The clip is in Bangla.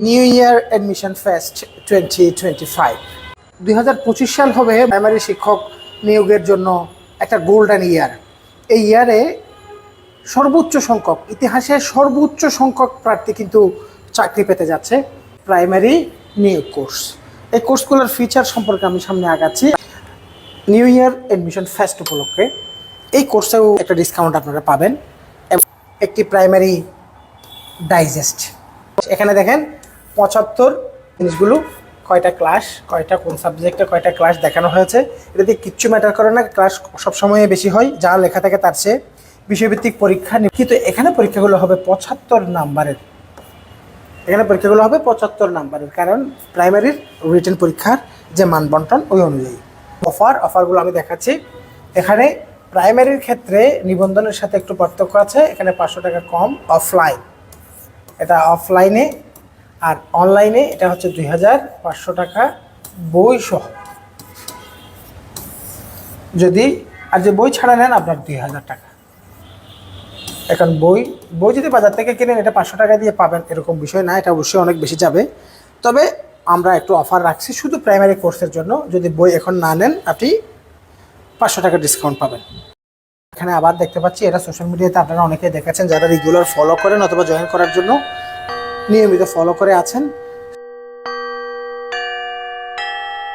New year admission fest twenty twenty five দুই হাজার পঁচিশ সাল হবে প্রাইমারি শিক্ষক নিয়োগের জন্য একটা গোল্ডেন ইয়ার এই ইয়ারে সর্বোচ্চ সংখ্যক ইতিহাসের সর্বোচ্চ সংখ্যক প্রার্থী কিন্তু চাকরি পেতে যাচ্ছে প্রাইমারি নিয়োগ কোর্স এই কোর্সগুলোর ফিচার সম্পর্কে আমি সামনে আগাচ্ছি। নিউ ইয়ার অ্যাডমিশন ফেস্ট উপলক্ষে এই কোর্সেও একটা ডিসকাউন্ট আপনারা পাবেন এবং একটি প্রাইমারি ডাইজেস্ট এখানে দেখেন পঁচাত্তর জিনিসগুলো, কয়টা ক্লাস কয়টা কোন সাবজেক্টে কয়টা ক্লাস দেখানো হয়েছে, এটা দিয়ে কিচ্ছু ম্যাটার করে না ক্লাস সবসময় বেশি হয়, যা লেখা থাকে তার চেয়ে বিষয়ভিত্তিক পরীক্ষা কিন্তু এখানে পরীক্ষাগুলো হবে পঁচাত্তর নাম্বারের। এখানে পরীক্ষাগুলো হবে পঁচাত্তর নাম্বারের, কারণ প্রাইমারির রিটেন পরীক্ষার যে মান বন্টন ওই অনুযায়ী। অফার অফারগুলো আমি দেখাচ্ছি। এখানে প্রাইমারির ক্ষেত্রে নিবন্ধনের সাথে একটু পার্থক্য আছে, এখানে পাঁচশো টাকা কম অফলাইন এটা অফলাইনে আর অনলাইনে এটা হচ্ছে দুই হাজার পাঁচশো টাকা বই সহ যদি আর যে বই ছাড়া নেন, আপনার দুই হাজার টাকা। এখন বই বই যদি বাজার থেকে কিনেন, এটা পাঁচশো টাকা দিয়ে পাবেন, এরকম বিষয় না, এটা অবশ্যই অনেক বেশি যাবে। তবে আমরা একটু অফার রাখছি, শুধু প্রাইমারি কোর্সের জন্য। যদি বই এখন না নেন, আপনি পাঁচশো টাকা ডিসকাউন্ট পাবেন। এখানে আবার দেখতে পাচ্ছি, এটা সোশ্যাল মিডিয়াতে আপনারা অনেকেই দেখেছেন, যারা রেগুলার ফলো করেন অথবা জয়েন করার জন্য। নিয়মিত ফলো করে আছেন।